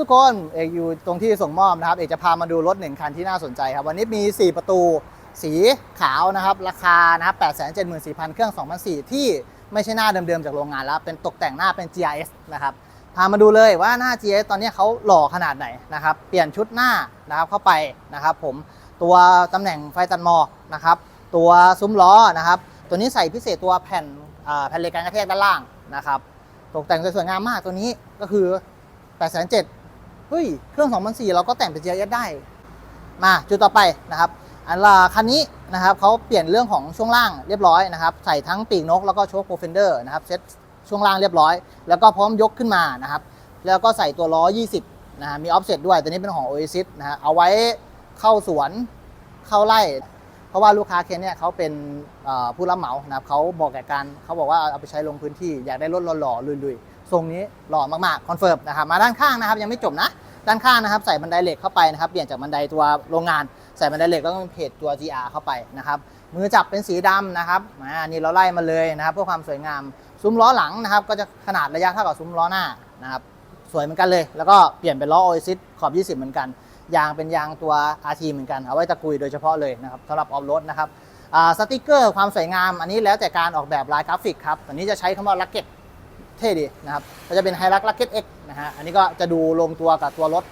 ทุกคนเอกอยู่ตรงที่ส่งมอบนะครับ เอกจะพามาดูรถหนึ่งคันที่น่าสนใจครับ วันนี้มี 4 ประตูสีขาวนะครับ ราคานะครับ874,000 เครื่อง 2004 ที่ไม่ใช่หน้าเดิมๆจากโรงงานแล้ว เป็นตกแต่งหน้าเป็น GRS นะครับ พามาดูเลยว่าหน้า GRS ตอนนี้เขาหล่อขนาดไหนนะครับ เปลี่ยนชุดหน้านะครับเข้าไปนะครับ ผมตัวตำแหน่งไฟตัดหมอนะครับ ตัวซุ้มล้อนะครับ ตัวนี้ใส่พิเศษตัวแผ่นแผ่นเหล็กการกระแทกด้านล่างนะครับ ตกแต่งสวยงามมากตัวนี้ก็คือ8 7 0 0 เฮ้ย เครื่อง 2004 เราก็แต่งเป็น GS ได้ มาจุดต่อไปนะครับ อันละคันนี้นะครับเขาเปลี่ยนเรื่องของช่วงล่างเรียบร้อยนะครับ ใส่ทั้งปีกนกแล้วก็โชคโปรเฟนเดอร์นะครับเซ็ตช่วงล่างเรียบร้อย แล้วก็พร้อมยกขึ้นมานะครับ แล้วก็ใส่ตัวล้อ 20 นะฮะมีออฟเซ็ตด้วย ตัวนี้เป็นของ Oasis นะฮะเอาไว้เข้าสวนเข้าไร่ เพราะว่าลูกค้าเคนเนี่ยเขาเป็นผู้รับเหมานะครับเขาบอกแก่การเขาบอกว่าเอาไปใช้ลงพื้นที่อยากได้รถหล่อๆลุยๆทรงนี้หล่อมากๆคอนเฟิร์มนะครับมาด้านข้างนะครับยังไม่จบนะ ด้านข้างนะครับใส่บันไดเหล็กเข้าไปนะครับเปลี่ยนจากบันไดตัวโรงงาน ใส่บันไดเหล็กแล้วก็เป็นเพจตัว GR เข้าไปนะครับมือจับเป็นสีดำนะครับอ่านี่เราไล่มาเลยนะครับเพื่อความสวยงามซุ้มล้อหลังนะครับก็จะขนาดระยะเท่ากับซุ้มล้อหน้านะครับสวยเหมือนกันเลย แล้วก็เปลี่ยนเป็นล้อ Oasis ขอบ 20 เหมือนกันยางเป็นยางตัว RT เหมือนกันเอาไว้ตะกุยโดยเฉพาะเลยนะครับสำหรับออฟโรดนะครับสติกเกอร์ความสวยงาม อันนี้แล้วแต่การออกแบบลายกราฟิกครับอันนี้จะใช้คำว่าลักเก็ต เท่ดีนะครับก็จะเป็นไฮรักลักเก็ต X นะฮะอันนี้ก็จะดูลงตัวกับตัวรถ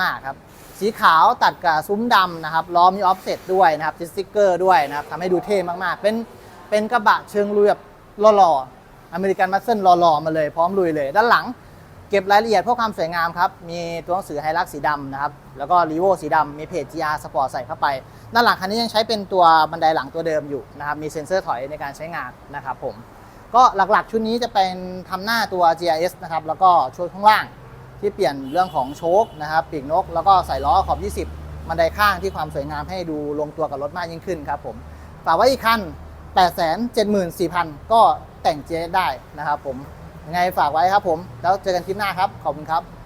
มาก ๆ ครับ สีขาวตัดกับซุ้มดำนะครับล้อมีออฟเซ็ตด้วยนะครับติสติกเกอร์ด้วยนะครับทำให้ดูเท่มากๆ เป็นเป็นกระบะเชิงลุยแบบหล่อๆอเมริกันมัสเซิลหล่อๆมาเลยพร้อมลุยเลย ด้านหลังเก็บรายละเอียดเพื่อความสวยงามครับ มีตัวหนังสือไฮรักสีดำนะครับ แล้วก็รีโวสีดำ มีเพจ GR Sport ใส่เข้าไป ด้านหลังคันนี้ยังใช้เป็นตัวบันไดหลังตัวเดิมอยู่นะครับ มีเซ็นเซอร์ถอยในการใช้งานนะครับผม ก็หลักๆ ชุดนี้จะเป็นทำหน้าตัว GIS นะครับ แล้วก็ชุดข้างล่างที่เปลี่ยนเรื่องของโชคนะครับ ปีกนก แล้วก็ใส่ล้อขอบ 20บันไดข้างที่ความสวยงามให้ดูลงตัวกับรถมากยิ่งขึ้นครับผมฝากไว้อีกคัน 874,000 ก็แต่ง GIS ได้นะครับผมยังไงฝากไว้ครับผม แล้วเจอกันคลิปหน้าครับ ขอบคุณครับ